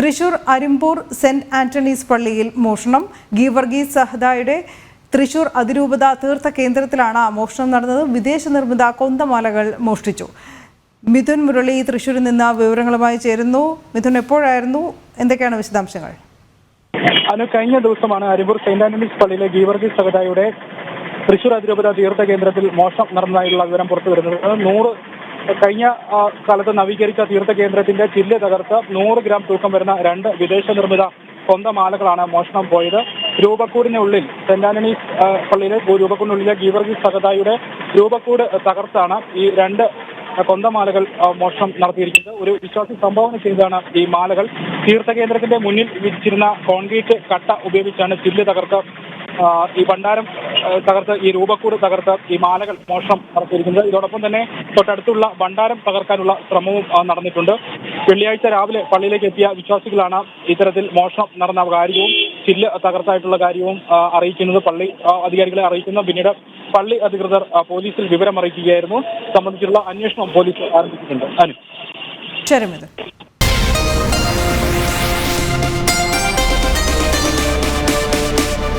Thrissur Arimpur saint Antony's പള്ളിയിൽ മോഷണം. ഗീവർഗീസ് സഹദായുടെ തൃശൂർ അതിരൂപത തീർത്ഥ കേന്ദ്രത്തിലാണ് മോഷണം നടന്നത്. വിദേശ നിർമ്മിത കൊന്തമാലകൾ മോഷ്ടിച്ചു. മിഥുൻ മുരളി തൃശൂരിൽ നിന്ന് വിവരങ്ങളുമായി ചേരുന്നു. മിഥുൻ എപ്പോഴായിരുന്നു? എന്തൊക്കെയാണ് വിശദാംശങ്ങൾ? അനു കഴിഞ്ഞ ദിവസമാണ് അരിമ്പൂർ സെന്റ് ആന്റണീസ് പള്ളിയിലെ ഗീവർഗീസ് സഹദായുടെ തൃശൂർ അതിരൂപത തീർത്ഥ കേന്ദ്രത്തിൽ മോഷണം നടന്നതായുള്ള വിവരം പുറത്തു വരുന്നത് നൂറ് കഴിഞ്ഞ സ്ഥലത്ത് നവീകരിച്ച തീർത്ഥ കേന്ദ്രത്തിന്റെ ചില്ല് തകർത്ത് നൂറ് ഗ്രാം തൂക്കം വരുന്ന രണ്ട് വിദേശ നിർമ്മിത സ്വന്തമാലകളാണ് മോഷണം പോയത്. രൂപക്കൂടിനുള്ളിൽ സെന്റ് ആന്റണീസ് പള്ളിയിലെ രൂപക്കൂടിനുള്ളിലെ ഗീവർഗീസ് സഹതായുടെ രൂപക്കൂട് തകർത്താണ് ഈ രണ്ട് കൊന്തമാലകൾ മോഷണം നടത്തിയിരിക്കുന്നത്. ഒരു വിശ്വാസി സംഭാവന ചെയ്താണ് ഈ മാലകൾ. തീർത്ഥകേന്ദ്രത്തിന്റെ മുന്നിൽ വിരിച്ചിരുന്ന കോൺക്രീറ്റ് കട്ട ഉപയോഗിച്ചാണ് ചില്ല് തകർത്ത് ഈ ഭണ്ഡാരം തകർത്ത് ഈ രൂപക്കൂട് തകർത്ത് ഈ മാലകൾ മോഷണം നടത്തിയിരിക്കുന്നത്. ഇതോടൊപ്പം തന്നെ തൊട്ടടുത്തുള്ള ഭണ്ഡാരം തകർക്കാനുള്ള ശ്രമവും നടന്നിട്ടുണ്ട്. വെള്ളിയാഴ്ച രാവിലെ പള്ളിയിലേക്ക് എത്തിയ വിശ്വാസികളാണ് ഇത്തരത്തിൽ മോഷണം നടന്ന കാര്യവും ചില്ല് തകർത്തായിട്ടുള്ള കാര്യവും അറിയിക്കുന്നത് പള്ളി അധികാരികളെ അറിയിക്കുന്നു പിന്നീട് പള്ളി അധികൃതർ പോലീസിൽ വിവരം അറിയിക്കുകയായിരുന്നു സംബന്ധിച്ചുള്ള അന്വേഷണം പോലീസ് ആരംഭിച്ചിട്ടുണ്ട്. അനു. ശരി